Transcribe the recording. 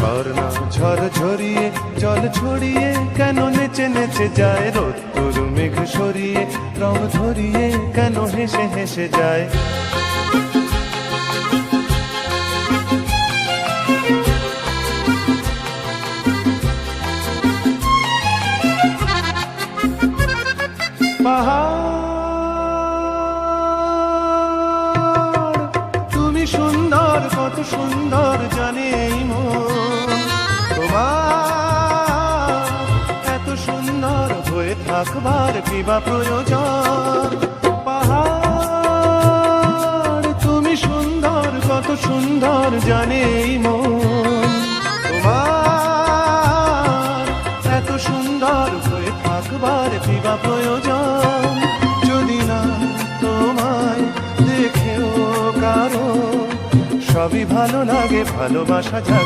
ঝর্ণা ঝড় ঝরিয়ে জল ছড়িয়ে, কেন নেচে নেচে যায় রোদ্দুর, মেঘ সরিয়ে, রং ধরিয়ে, কেন হেসে হেসে যায়? পাহাড়, তুমি সুন্দর, কত সুন্দর। থাকবার কিবা প্রয়োজন। পাহাড়, তুমি সুন্দর, কত সুন্দর জানে এই মন। তোমার এত সুন্দর হয়ে থাকবার কিবা প্রয়োজন। যদি না তোমায় দেখেও কারও, সবই ভালো লাগে, ভালোবাসা